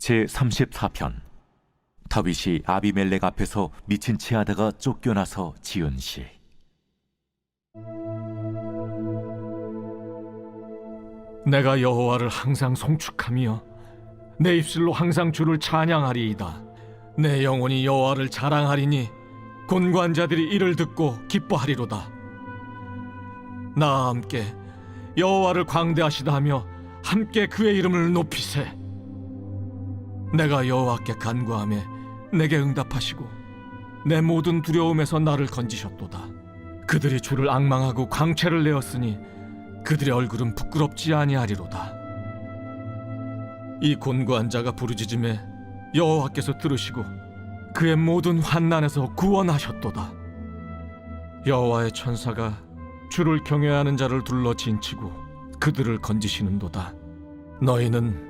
제 34편 다윗이 아비멜렉 앞에서 미친 체하다가 쫓겨나서 지은 시 내가 여호와를 항상 송축하며 내 입술로 항상 주를 찬양하리이다. 내 영혼이 여호와를 자랑하리니 곤관자들이 이를 듣고 기뻐하리로다. 나와 함께 여호와를 광대하시다 하며 함께 그의 이름을 높이세. 내가 여호와께 간구하며 내게 응답하시고 내 모든 두려움에서 나를 건지셨도다. 그들이 주를 악망하고 광채를 내었으니 그들의 얼굴은 부끄럽지 아니하리로다. 이 곤고한 자가 부르짖음에 여호와께서 들으시고 그의 모든 환난에서 구원하셨도다. 여호와의 천사가 주를 경외하는 자를 둘러 진치고 그들을 건지시는도다. 너희는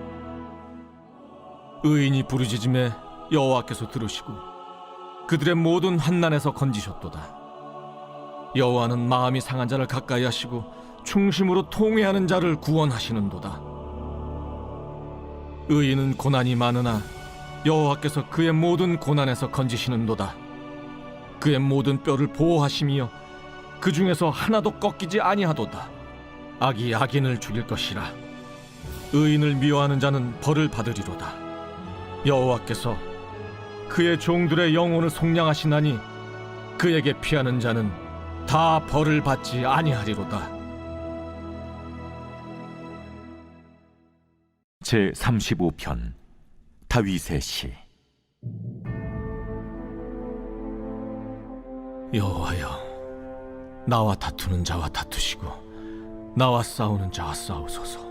의인이 부르짖음에 여호와께서 들으시고 그들의 모든 환난에서 건지셨도다. 여호와는 마음이 상한 자를 가까이 하시고 충심으로 통회하는 자를 구원하시는도다. 의인은 고난이 많으나 여호와께서 그의 모든 고난에서 건지시는도다. 그의 모든 뼈를 보호하시며 그 중에서 하나도 꺾이지 아니하도다. 악이 악인을 죽일 것이라. 의인을 미워하는 자는 벌을 받으리로다. 여호와께서 그의 종들의 영혼을 속량하시나니 그에게 피하는 자는 다 벌을 받지 아니하리로다. 제 35편 다윗의 시 여호와여, 나와 다투는 자와 다투시고 나와 싸우는 자와 싸우소서.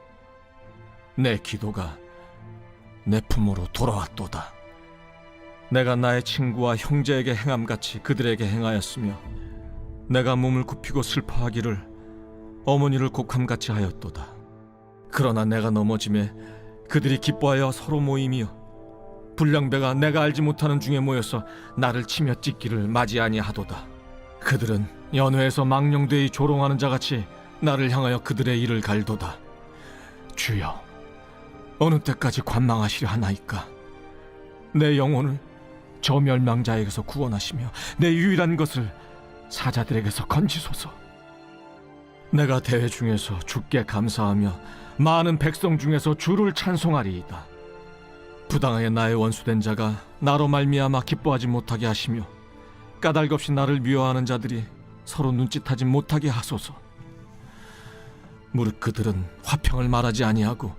내 기도가 내 품으로 돌아왔도다. 내가 나의 친구와 형제에게 행함 같이 그들에게 행하였으며 내가 몸을 굽히고 슬퍼하기를 어머니를 곡함 같이 하였도다. 그러나 내가 넘어짐에 그들이 기뻐하여 서로 모이며 불량배가 내가 알지 못하는 중에 모여서 나를 치며 찢기를 맞이 아니하도다. 그들은 연회에서 망령되이 조롱하는 자같이 나를 향하여 그들의 일을 갈도다. 주여, 어느 때까지 관망하시려 하나이까? 내 영혼을 저 멸망자에게서 구원하시며 내 유일한 것을 사자들에게서 건지소서. 내가 대회 중에서 주께 감사하며 많은 백성 중에서 주를 찬송하리이다. 부당하게 나의 원수된 자가 나로 말미암아 기뻐하지 못하게 하시며 까닭 없이 나를 미워하는 자들이 서로 눈짓하지 못하게 하소서. 무릇 그들은 화평을 말하지 아니하고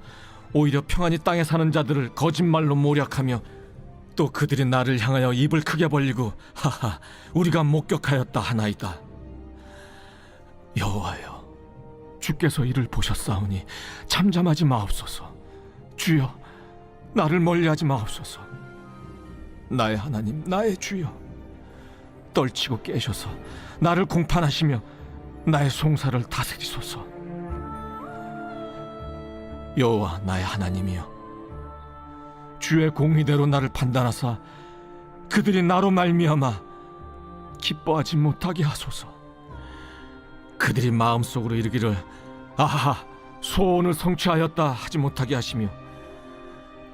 오히려 평안히 땅에 사는 자들을 거짓말로 모략하며 또 그들이 나를 향하여 입을 크게 벌리고 하하 우리가 목격하였다 하나이다. 여호와여 주께서 이를 보셨사오니 잠잠하지 마옵소서. 주여 나를 멀리하지 마옵소서. 나의 하나님 나의 주여 떨치고 깨셔서 나를 공판하시며 나의 송사를 다스리소서. 여호와 나의 하나님이여 주의 공의대로 나를 판단하사 그들이 나로 말미암아 기뻐하지 못하게 하소서. 그들이 마음속으로 이르기를 아하 소원을 성취하였다 하지 못하게 하시며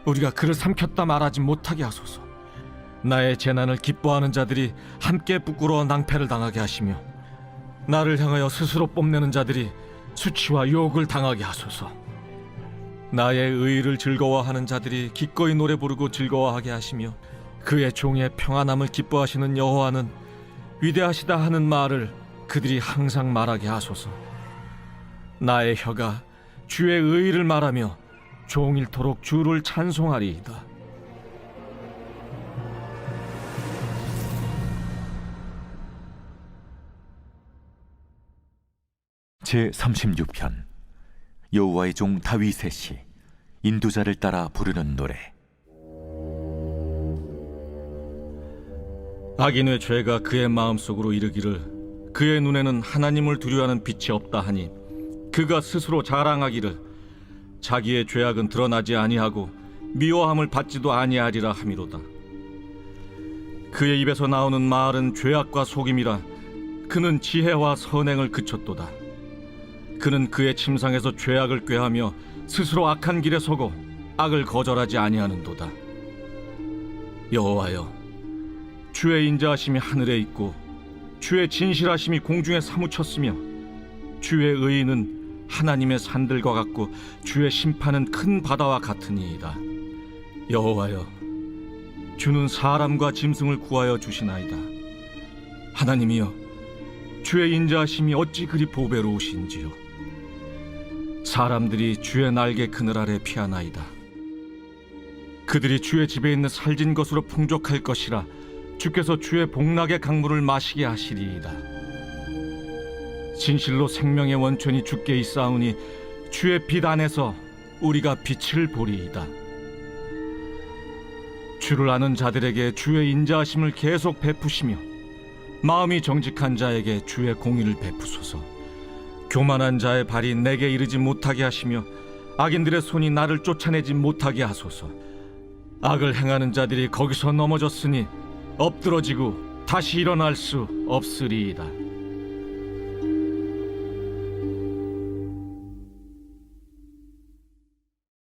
우리가 그를 삼켰다 말하지 못하게 하소서. 나의 재난을 기뻐하는 자들이 함께 부끄러워 낭패를 당하게 하시며 나를 향하여 스스로 뽐내는 자들이 수치와 욕을 당하게 하소서. 나의 의를 즐거워하는 자들이 기꺼이 노래 부르고 즐거워하게 하시며 그의 종의 평안함을 기뻐하시는 여호와는 위대하시다 하는 말을 그들이 항상 말하게 하소서. 나의 혀가 주의 의를 말하며 종일토록 주를 찬송하리이다. 제 36편 여호와의 종 다윗의 시 인도자를 따라 부르는 노래. 악인의 죄가 그의 마음속으로 이르기를 그의 눈에는 하나님을 두려워하는 빛이 없다 하니 그가 스스로 자랑하기를 자기의 죄악은 드러나지 아니하고 미워함을 받지도 아니하리라 함이로다. 그의 입에서 나오는 말은 죄악과 속임이라 그는 지혜와 선행을 그쳤도다 그는 그의 침상에서 죄악을 꾀하며 스스로 악한 길에 서고 악을 거절하지 아니하는도다. 여호와여 주의 인자하심이 하늘에 있고 주의 진실하심이 공중에 사무쳤으며 주의 의인은 하나님의 산들과 같고 주의 심판은 큰 바다와 같으니이다. 여호와여 주는 사람과 짐승을 구하여 주시나이다. 하나님이여 주의 인자하심이 어찌 그리 보배로우신지요 사람들이 주의 날개 그늘 아래 피하나이다 그들이 주의 집에 있는 살진 것으로 풍족할 것이라 주께서 주의 복락의 강물을 마시게 하시리이다. 진실로 생명의 원천이 주께 있사오니 주의 빛 안에서 우리가 빛을 보리이다. 주를 아는 자들에게 주의 인자하심을 계속 베푸시며 마음이 정직한 자에게 주의 공의를 베푸소서. 교만한 자의 발이 내게 이르지 못하게 하시며 악인들의 손이 나를 쫓아내지 못하게 하소서. 악을 행하는 자들이 거기서 넘어졌으니 엎드러지고 다시 일어날 수 없으리이다.